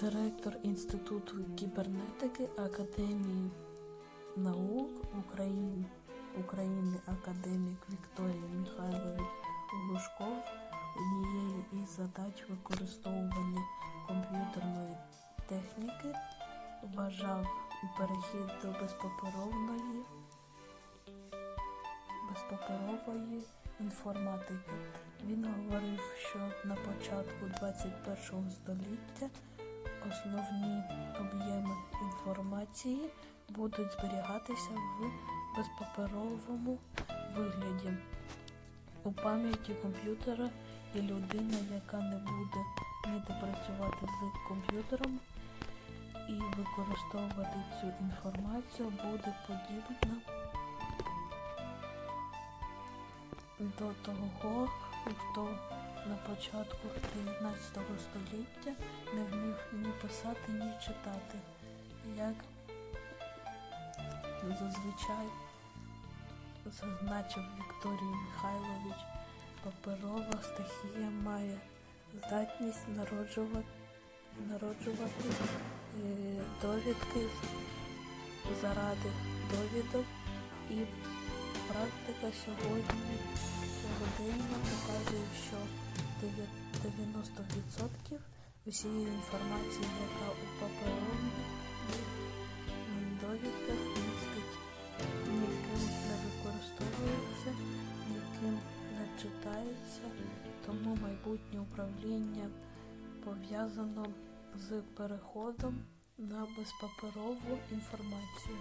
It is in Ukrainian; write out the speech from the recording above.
директор Інституту кібернетики Академії наук України, України академік Вікторія Михайлович Глушков однією із задач використовування комп'ютерної техніки вважав перехід до безпаперовної безпаперової інформатики. Він говорив, що на початку 21 століття основні об'єми інформації будуть зберігатися в безпаперовому вигляді. У пам'яті комп'ютера і людина, яка не буде вміти працювати з комп'ютером і використовувати цю інформацію, буде подібна до того, хто на початку 19 століття не вмів писати, ні читати. Як зазвичай зазначив Вікторій Михайлович, паперова стихія має здатність народжувати, народжувати е, довідки заради довідок і практика сьогодні сьогодення показує, що 90% усієї інформації, яка у паперових довідках містить, ніким не використовується, ніким не читається, тому майбутнє управління пов'язано з переходом на безпаперову інформацію.